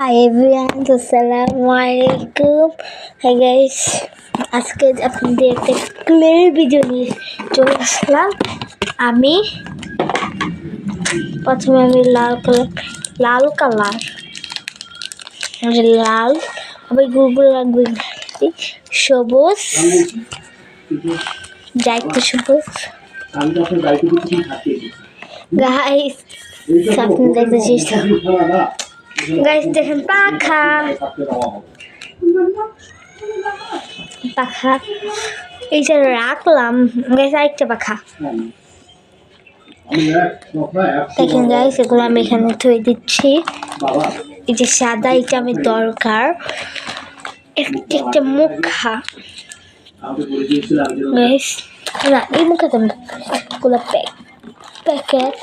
Hi everyone আসসালামু আলাইকুম hi guys আজকে আপনাদের একটা ক্লিয়ার ভিডিও নিয়ে চলে আসলাম। আমি প্রথমে আমি লাল কালার লাল কালার লাল, আবার গুগল লাগবে সবুজ। যাইতে সবুজ। আমি গাইস আপনি দেখতে চেষ্টা গাইস দেখেন, পাখা। পাখা। এই যে রাখলাম। গাইস আরেকটা পাখা। আমি দেখেন গাইস এগুলো আমি এখানে থয়ে দিচ্ছি। এই যে সাদা, এটা আমি দরকার। একটা একটা মুখা। গাইস না, এই মুখা তো না প্যাকেট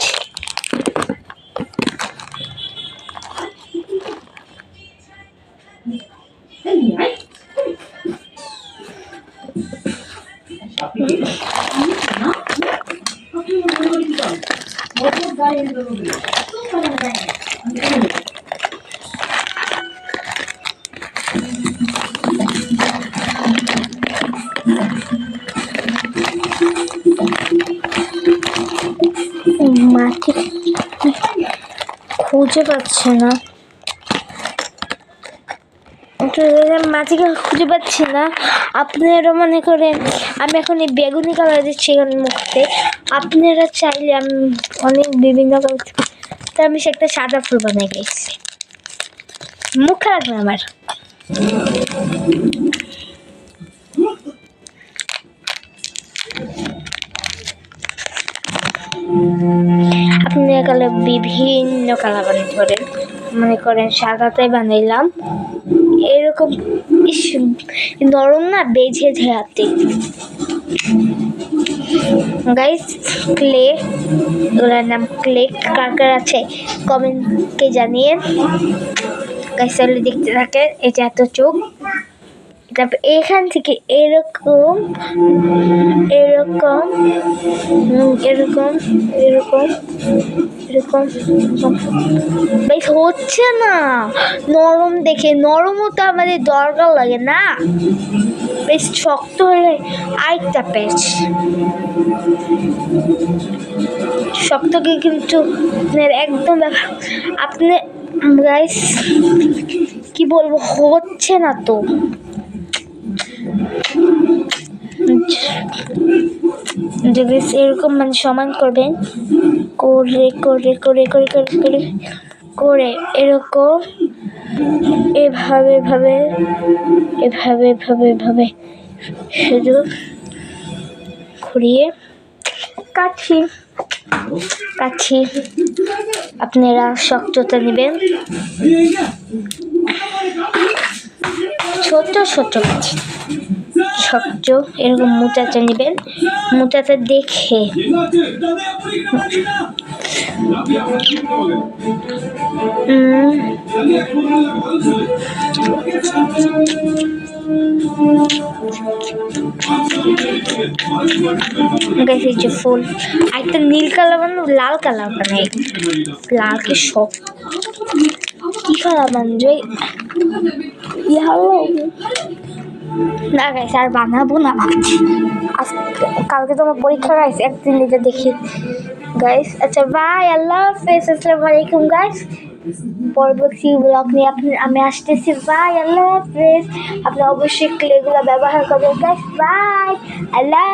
মাটি খুঁজে পাচ্ছে না। মাটিকে খুঁজে পাচ্ছি না। আপনারা মনে করেন, আমি এখন এই বেগুনি কালার দিচ্ছি এখানে মুখতে, আপনারা চাইলে আমি অনেক বিভিন্ন কালার তা আমি সে একটা সাদা ফুল বানিয়ে গেছি মুখ খারাপ না আমার? আপনি কালে বিভিন্ন কালার বানাতে পারেন। মনে করেন সাদাতে বানাইলাম। এরকম ইস, নরম না বেঝে হাতে গাইস ক্লে ওনার নাম ক্লে কার কার আছে? কমেন্টকে জানিয়ে। গাইস তাহলে দেখতে থাকেন এটা এত চোখ। তারপর এখান থেকে এরকম এরকম এরকম এরকম এরকম বেশ হচ্ছে না। নরম দেখে, নরমও তো আমাদের দরকার লাগে না। বেশ শক্ত হলে আরেকটা প্যাচ শক্তকে কিন্তু একদম আপনি গাইস কি বলব, হচ্ছে না তো। যদি এরকম মানে সমান করবেন করে করে করে করে করে করে এরকম। এভাবে এভাবে এভাবে এভাবে এভাবে শুধু ঘুরিয়ে কাঠি কাঠি আপনারা শক্ততা নেবেন। ছোট ছোট কাঠি শক্ত, এরকম মোটাটা নেবেন। মোটাটা দেখে। যে ফুল। একটা নীল কালার বানাবো লাল কালার বানাই লালকে সব কি কালার বানবে না গাইস আর বানাবো না ভাবছি আজকে কালকে তোমার পরীক্ষা গাইস একদিন এটা দেখি। গাইস আচ্ছা বাই আল্লাহ হাফেজ আসসালামু আলাইকুম গাইস পরবর্তী ব্লগ নিয়ে আপনি, আমি আসতেছি। বাই আল্লাহ হাফেজ আপনি অবশ্যই ক্লেগুলো ব্যবহার করবেন গাইস বাই আল্লাহ